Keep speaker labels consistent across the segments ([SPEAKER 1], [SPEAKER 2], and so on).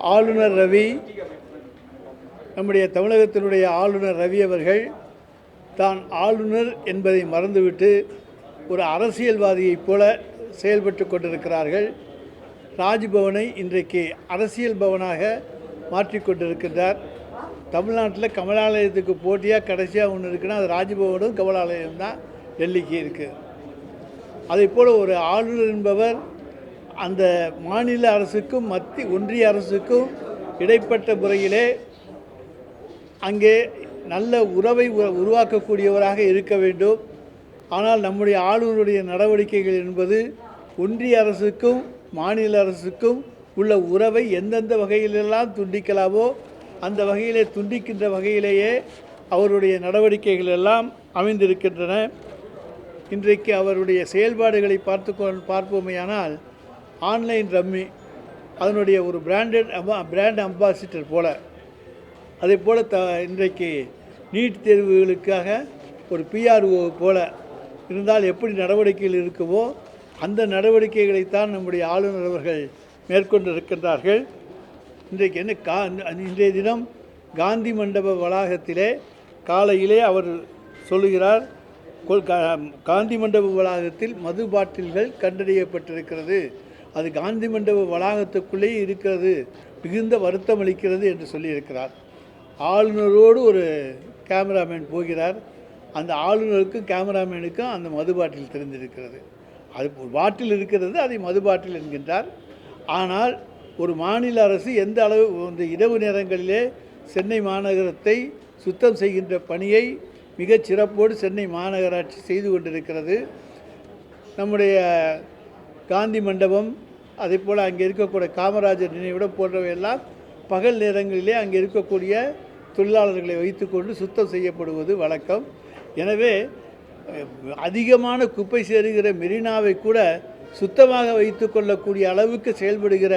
[SPEAKER 1] ஆளுநர் ரவி நம்முடைய தமிழகத்தினுடைய ஆளுநர் ரவி அவர்கள் தான் ஆளுநர் என்பதை மறந்துவிட்டு ஒரு அரசியல்வாதியைப் போல செயல்பட்டு கொண்டிருக்கிறார்கள். ராஜ்பவனை இன்றைக்கு அரசியல் பவனாக மாற்றிக்கொண்டிருக்கின்றார் தமிழ்நாட்டில் கமலாலயத்துக்கு போட்டியாக கடைசியாக ஒன்று இருக்குன்னா அது ராஜ்பவனும் கமலாலயம் தான் டெல்லிக்கு இருக்குது அதே போல் ஒரு ஆளுநர் என்பவர் அந்த மாநில அரசுக்கும் மத்திய ஒன்றிய அரசுக்கும் இடைப்பட்ட முறையிலே அங்கே நல்ல உறவை உருவாக்கக்கூடியவராக இருக்க வேண்டும். ஆனால் நம்முடைய ஆளுநருடைய நடவடிக்கைகள் என்பது ஒன்றிய அரசுக்கும் மாநில அரசுக்கும் உள்ள உறவை எந்தெந்த வகையிலெல்லாம் துண்டிக்கலாமோ அந்த வகையிலே துண்டிக்கின்ற வகையிலேயே அவருடைய நடவடிக்கைகள் எல்லாம் அமைந்திருக்கின்றன. இன்றைக்கு அவருடைய செயல்பாடுகளை பார்த்து கொ- பார்ப்போமேயானால் ஆன்லைன் ரம்மி அதனுடைய ஒரு பிராண்டட் அம்பா பிராண்ட் அம்பாசிடர் போல. அதே போல் த இன்றைக்கு நீட் தேர்வுகளுக்காக ஒரு பிஆர்ஓ போல இருந்தால் எப்படி நடவடிக்கைகள் இருக்குமோ அந்த நடவடிக்கைகளைத்தான் நம்முடைய ஆளுநர் அவர்கள் மேற்கொண்டிருக்கின்றார்கள். இன்றைக்கு என்ன கா இன்றைய தினம் காந்தி மண்டப வளாகத்திலே காலையிலே அவர் சொல்லுகிறார் கொல்- காந்தி மண்டப வளாகத்தில் மது பாட்டில்கள் கண்டறியப்பட்டிருக்கிறது. அது காந்தி மண்டப வளாகத்துக்குள்ளேயே இருக்கிறது மிகுந்த வருத்தம் அளிக்கிறது என்று சொல்லியிருக்கிறார். ஆளுநரோடு ஒரு கேமராமேன் போகிறார். அந்த ஆளுநருக்கும் கேமராமேனுக்கும் அந்த மது பாட்டில் தெரிந்திருக்கிறது. அது ஒரு பாட்டில் இருக்கிறது அதை மது பாட்டில் என்கின்றார். ஆனால் ஒரு மாநில அரசு எந்த அளவு இந்த இரவு நேரங்களிலே சென்னை மாநகரத்தை சுத்தம் செய்கின்ற பணியை மிகச் சிறப்போடு சென்னை மாநகராட்சி செய்து கொண்டிருக்கிறது. நம்முடைய காந்தி மண்டபம் அதே போல் அங்கே இருக்கக்கூடிய காமராஜர் நினைவிடம் போன்றவையெல்லாம் பகல் நேரங்களிலே அங்கே இருக்கக்கூடிய தொழிலாளர்களை வைத்துக்கொண்டு சுத்தம் செய்யப்படுவது வழக்கம். எனவே அதிகமான குப்பை சேருகிற மெரினாவை கூட சுத்தமாக வைத்து கொள்ளக்கூடிய அளவுக்கு செயல்படுகிற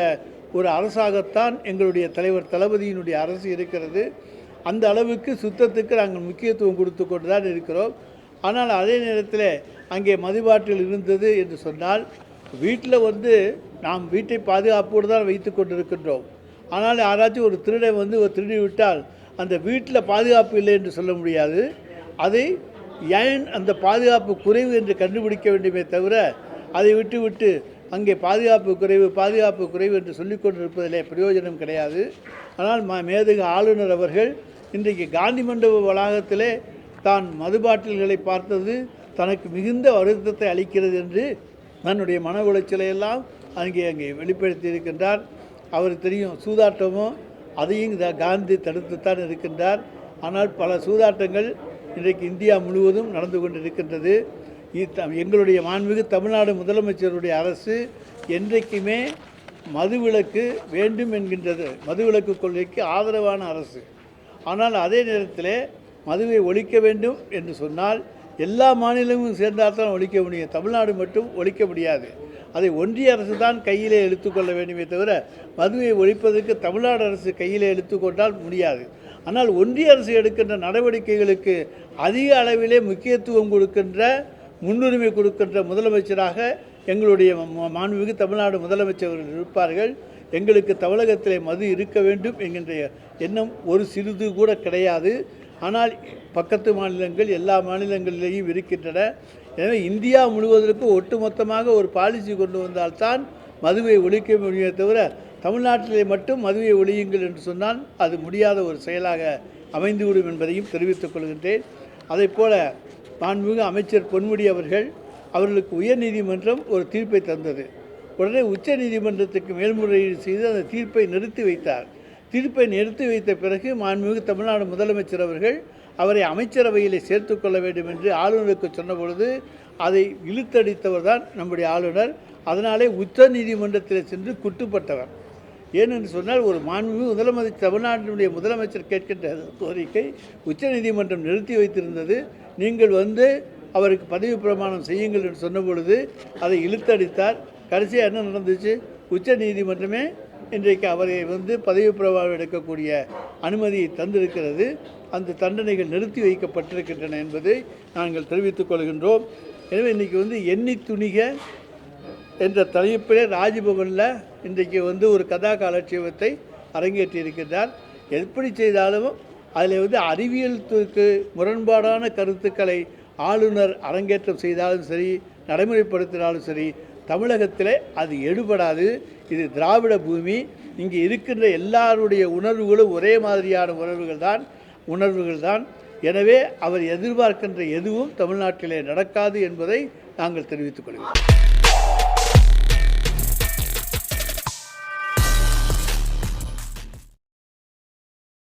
[SPEAKER 1] ஒரு அரசாகத்தான் எங்களுடைய தலைவர் தளபதியினுடைய அரசு இருக்கிறது. அந்த அளவுக்கு சுத்தத்துக்கு நாங்கள் முக்கியத்துவம் கொடுத்து கொண்டு தான் இருக்கிறோம். ஆனால் அதே நேரத்தில் அங்கே மதுபாட்டில் இருந்தது என்று சொன்னால் வீட்டில் வந்து நாம் வீட்டை பாதுகாப்போடு தான் வைத்து கொண்டிருக்கின்றோம். ஆனால் யாராச்சும் ஒரு திருடை வந்து ஒரு திருடி விட்டால் அந்த வீட்டில் பாதுகாப்பு இல்லை என்று சொல்ல முடியாது. அதை ஏன் அந்த பாதுகாப்பு குறைவு என்று கண்டுபிடிக்க வேண்டுமே தவிர அதை விட்டுவிட்டு அங்கே பாதுகாப்பு குறைவு பாதுகாப்பு குறைவு என்று சொல்லிக் கொண்டிருப்பதிலே பிரயோஜனம் கிடையாது. ஆனால் ம மேதகு ஆளுநர் அவர்கள் இன்றைக்கு காந்தி மண்டப வளாகத்திலே தான் மது பாட்டில்களை பார்த்தது தனக்கு மிகுந்த வருத்தத்தை அளிக்கிறது என்று தன்னுடைய மன உளைச்சலை எல்லாம் அங்கே அங்கே வெளிப்படுத்தி இருக்கின்றார் அவர் தெரியும் சூதாட்டமும் அதையும் த- காந்தி தடுத்துத்தான் இருக்கின்றார். ஆனால் பல சூதாட்டங்கள் இன்றைக்கு இந்தியா முழுவதும் நடந்து கொண்டிருக்கின்றது. எங்களுடைய மாண்புமிகு தமிழ்நாடு முதலமைச்சருடைய அரசு என்றைக்குமே மதுவிலக்கு வேண்டும் என்கின்றது. மதுவிலக்கு கொள்கைக்கு ஆதரவான அரசு. ஆனால் அதே நேரத்தில் மதுவை ஒழிக்க வேண்டும் என்று சொன்னால் எல்லா மாநிலமும் சேர்ந்தால் தான் ஒழிக்க முடியும். தமிழ்நாடு மட்டும் ஒழிக்க முடியாது. அதை ஒன்றிய அரசு தான் கையிலே எடுத்துக்கொள்ள வேண்டுமே தவிர மதுவை ஒழிப்பதற்கு தமிழ்நாடு அரசு கையிலே எடுத்துக்கொண்டால் முடியாது. ஆனால் ஒன்றிய அரசு எடுக்கின்ற நடவடிக்கைகளுக்கு அதிக அளவிலே முக்கியத்துவம் கொடுக்கின்ற முன்னுரிமை கொடுக்கின்ற முதலமைச்சராக எங்களுடைய மாண்புமிகு தமிழ்நாடு முதலமைச்சர் இருப்பார்கள். எங்களுக்கு தமிழகத்திலே மது இருக்க வேண்டும் என்கின்ற எண்ணம் ஒரு சிறிது கூட கிடையாது. ஆனால் பக்கத்து மாநிலங்கள் எல்லா மாநிலங்களிலேயும் இருக்கின்றன. எனவே இந்தியா முழுவதற்கும் ஒட்டுமொத்தமாக ஒரு பாலிசி கொண்டு வந்தால்தான் மதுவை ஒழிக்க முடியுமே தவிர தமிழ்நாட்டிலே மட்டும் மதுவை ஒழியுங்கள் என்று சொன்னால் அது முடியாத ஒரு செயலாக அமைந்துவிடும் என்பதையும் தெரிவித்துக் கொள்கின்றேன். அதைப் போல மாண்புமிகு அமைச்சர் பொன்முடி அவர்கள் அவர்களுக்கு உயர்நீதிமன்றம் ஒரு தீர்ப்பை தந்தது. உடனே உச்ச நீதிமன்றத்துக்கு மேல்முறையீடு செய்து அந்த தீர்ப்பை நிறுத்தி வைத்தார். தீர்ப்பை நிறுத்தி வைத்த பிறகு மாண்புமிகு தமிழ்நாடு முதலமைச்சர் அவர்கள் அவரை அமைச்சரவையிலே சேர்த்து கொள்ள வேண்டும் என்று ஆளுநருக்கு சொன்னபொழுது அதை இழுத்தடித்தவர் தான் நம்முடைய ஆளுநர். அதனாலே உச்ச நீதிமன்றத்தில் சென்று குட்டுப்பட்டவர். ஏனென்று சொன்னால் ஒரு மாண்புமிகு முதலமைச்சர் தமிழ்நாட்டினுடைய முதலமைச்சர் கேட்கின்ற கோரிக்கை உச்சநீதிமன்றம் நிறுத்தி வைத்திருந்தது. நீங்கள் வந்து அவருக்கு பதவி பிரமாணம் செய்யுங்கள் என்று சொன்ன பொழுது அதை இழுத்தடித்தார். கடைசியாக என்ன நடந்துச்சு? உச்ச நீதிமன்றமே இன்றைக்கு அவரை வந்து பதவி பிரபாவம் எடுக்கக்கூடிய அனுமதியை தந்திருக்கிறது. அந்த தண்டனைகள் நிறுத்தி வைக்கப்பட்டிருக்கின்றன என்பதை நாங்கள் தெரிவித்துக் கொள்கின்றோம். எனவே இன்றைக்கி வந்து எண்ணி துணிக என்ற தலைப்பிலே ராஜ்பவனில் இன்றைக்கு வந்து ஒரு கதா காலட்சேபத்தை அரங்கேற்றியிருக்கின்றார். எப்படி செய்தாலும் அதில் வந்து அறிவியலுக்கு முரண்பாடான கருத்துக்களை ஆளுநர் அரங்கேற்றம் செய்தாலும் சரி நடைமுறைப்படுத்தினாலும் சரி தமிழகத்தில் அது எடுபடாது. இது திராவிட பூமி இங்கே இருக்கின்ற எல்லாருடைய உணர்வுகளும் ஒரே மாதிரியான உணர்வுகள் தான் உணர்வுகள் தான் எனவே அவர் எதிர்பார்க்கின்ற எதுவும் தமிழ்நாட்டிலே நடக்காது என்பதை நாங்கள் தெரிவித்துக் கொள்கிறோம்.